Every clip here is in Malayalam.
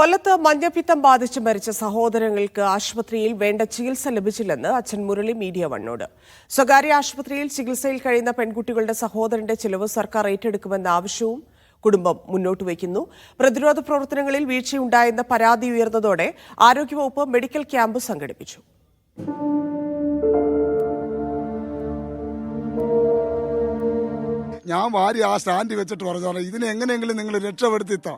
കൊല്ലത്ത് മഞ്ഞപ്പിത്തം ബാധിച്ച് മരിച്ച സഹോദരങ്ങൾക്ക് ആശുപത്രിയിൽ വേണ്ട ചികിത്സ ലഭിച്ചില്ലെന്ന് അച്ഛൻ മുരളി മീഡിയ വണ്ണോട്. സ്വകാര്യ ആശുപത്രിയിൽ ചികിത്സയിൽ കഴിയുന്ന പെൺകുട്ടികളുടെ സഹോദരന്റെ ചിലവ് സർക്കാർ ഏറ്റെടുക്കുമെന്ന ആവശ്യവും കുടുംബം മുന്നോട്ട് വയ്ക്കുന്നു. പ്രതിരോധ പ്രവർത്തനങ്ങളിൽ വീഴ്ചയുണ്ടായെന്ന പരാതി ഉയർന്നതോടെ ആരോഗ്യവകുപ്പ് മെഡിക്കൽ ക്യാമ്പ് സംഘടിപ്പിച്ചു. ഞാൻ വാരി ആ സ്റ്റാൻഡ് വെച്ചിട്ട് പറഞ്ഞു ഇതിനെ എങ്ങനെയെങ്കിലും നിങ്ങൾ രക്ഷപ്പെടുത്തിത്താ.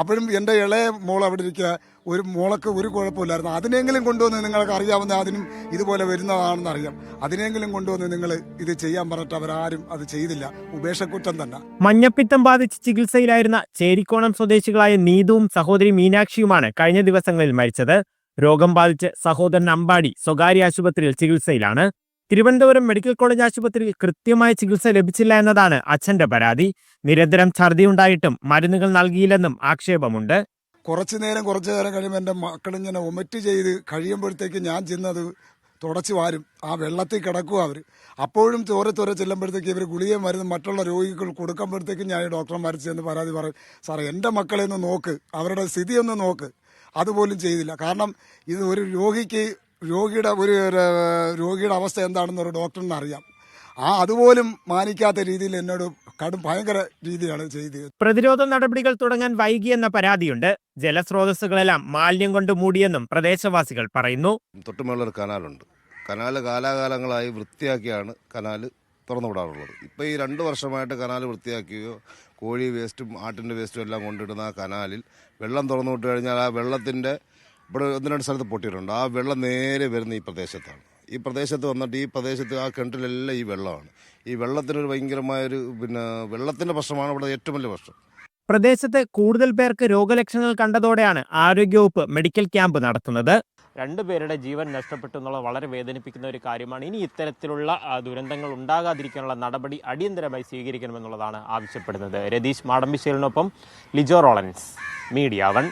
അപ്പോഴും എന്റെ ഇളയ മോൾ അവിടെ ഇരിക്കുക. ഒരു മോളക്ക് ഒരു കുഴപ്പമില്ലായിരുന്നു. അതിനെങ്കിലും കൊണ്ടുവന്ന് നിങ്ങൾക്ക് അറിയാവുന്ന അതിനും ഇതുപോലെ വരുന്നതാണെന്ന് അറിയാം. അതിനെങ്കിലും കൊണ്ടുവന്ന് നിങ്ങൾ ഇത് ചെയ്യാൻ പറഞ്ഞിട്ട് അവരാരും അത് ചെയ്തില്ല. ഉപേക്ഷക്കുറ്റം തന്നെ. മഞ്ഞപ്പിത്തം ബാധിച്ച് ചികിത്സയിലായിരുന്ന ചേരിക്കോണം സ്വദേശികളായ നീതുവും സഹോദരി മീനാക്ഷിയുമാണ് കഴിഞ്ഞ ദിവസങ്ങളിൽ മരിച്ചത്. രോഗം ബാധിച്ച് സഹോദരൻ അമ്പാടി സ്വകാര്യ ആശുപത്രിയിൽ ചികിത്സയിലാണ്. തിരുവനന്തപുരം മെഡിക്കൽ കോളേജ് ആശുപത്രിയിൽ കൃത്യമായ ചികിത്സ ലഭിച്ചില്ല എന്നതാണ് അച്ഛന്റെ പരാതി. നിരന്തരം ഛർദി ഉണ്ടായിട്ടും മരുന്നുകൾ നൽകിയില്ലെന്നും ആക്ഷേപമുണ്ട്. കുറച്ചു നേരം കുറച്ചു നേരം കഴിയുമ്പോൾ എന്റെ മക്കളിങ്ങനെ ഒമറ്റ് ചെയ്ത് കഴിയുമ്പോഴത്തേക്ക് ഞാൻ ചെന്നത് തുടച്ചു വാരും. ആ വെള്ളത്തിൽ കിടക്കുക അവർ അപ്പോഴും ചോര ചോര ചെല്ലുമ്പോഴത്തേക്ക് ഇവർ ഗുളിയെ മരുന്ന് മറ്റുള്ള രോഗികൾ കൊടുക്കുമ്പോഴത്തേക്കും ഞാൻ ഡോക്ടർമാർ ചെന്ന് പരാതി പറയും. സാറേ എന്റെ മക്കളെ ഒന്ന് നോക്ക്. അവരുടെ സ്ഥിതി ഒന്ന് നോക്ക്. അതുപോലും ചെയ്തില്ല. കാരണം ഇത് ഒരു രോഗിക്ക് രോഗിയുടെ ഒരു രോഗിയുടെ അവസ്ഥ എന്താണെന്ന് ഒരു ഡോക്ടറിന് അറിയാം. ആ അതുപോലും മാനിക്കാത്ത രീതിയിൽ എന്നോട് കടും ഭയങ്കര രീതിയാണ് ചെയ്തത്. പ്രതിരോധ നടപടികൾ തുടങ്ങാൻ വൈകിയെന്ന പരാതിയുണ്ട്. ജലസ്രോതസ്സുകളെല്ലാം മാലിന്യം കൊണ്ട് മൂടിയെന്നും പ്രദേശവാസികൾ പറയുന്നു. തൊട്ടുമുള്ള ഒരു കനാലുണ്ട്. കനാല് കാലാകാലങ്ങളായി വൃത്തിയാക്കിയാണ് കനാല് തുറന്നു വിടാറുള്ളത് ഇപ്പോൾ ഈ രണ്ട് വർഷമായിട്ട് കനാല് വൃത്തിയാക്കുകയോ കോഴി വേസ്റ്റും ആട്ടിന്റെ വേസ്റ്റും എല്ലാം കൊണ്ടിടുന്ന ആ കനാലിൽ വെള്ളം തുറന്നു വിട്ട് കഴിഞ്ഞാൽ ആ വെള്ളത്തിന്റെ ഇവിടെ ഒന്ന് രണ്ട് സ്ഥലത്ത് പൊട്ടിയിട്ടുണ്ട്. ആ വെള്ളം നേരെ വരുന്ന ഈ പ്രദേശത്താണ്. ഈ പ്രദേശത്ത് വന്നിട്ട് ഈ പ്രദേശത്ത് ആ കിണറ്റിലെല്ലാം ഈ വെള്ളമാണ്. ഈ വെള്ളത്തിനൊരു ഭയങ്കരമായൊരു പിന്നെ വെള്ളത്തിന്റെ പ്രശ്നമാണ് ഇവിടെ ഏറ്റവും വലിയ പ്രശ്നം. പ്രദേശത്ത് കൂടുതൽ പേർക്ക് രോഗലക്ഷണങ്ങൾ കണ്ടതോടെയാണ് ആരോഗ്യവകുപ്പ് മെഡിക്കൽ ക്യാമ്പ് നടത്തുന്നത്. രണ്ടുപേരുടെ ജീവൻ നഷ്ടപ്പെട്ടു എന്നുള്ളത് വളരെ വേദനിപ്പിക്കുന്ന ഒരു കാര്യമാണ്. ഇനി ഇത്തരത്തിലുള്ള ദുരന്തങ്ങൾ ഉണ്ടാകാതിരിക്കാനുള്ള നടപടി അടിയന്തരമായി സ്വീകരിക്കണമെന്നുള്ളതാണ് ആവശ്യപ്പെടുന്നത്. രതീഷ് മാടമ്പിശേലിനൊപ്പം ലിജോ റോളൻസ് മീഡിയ വൺ.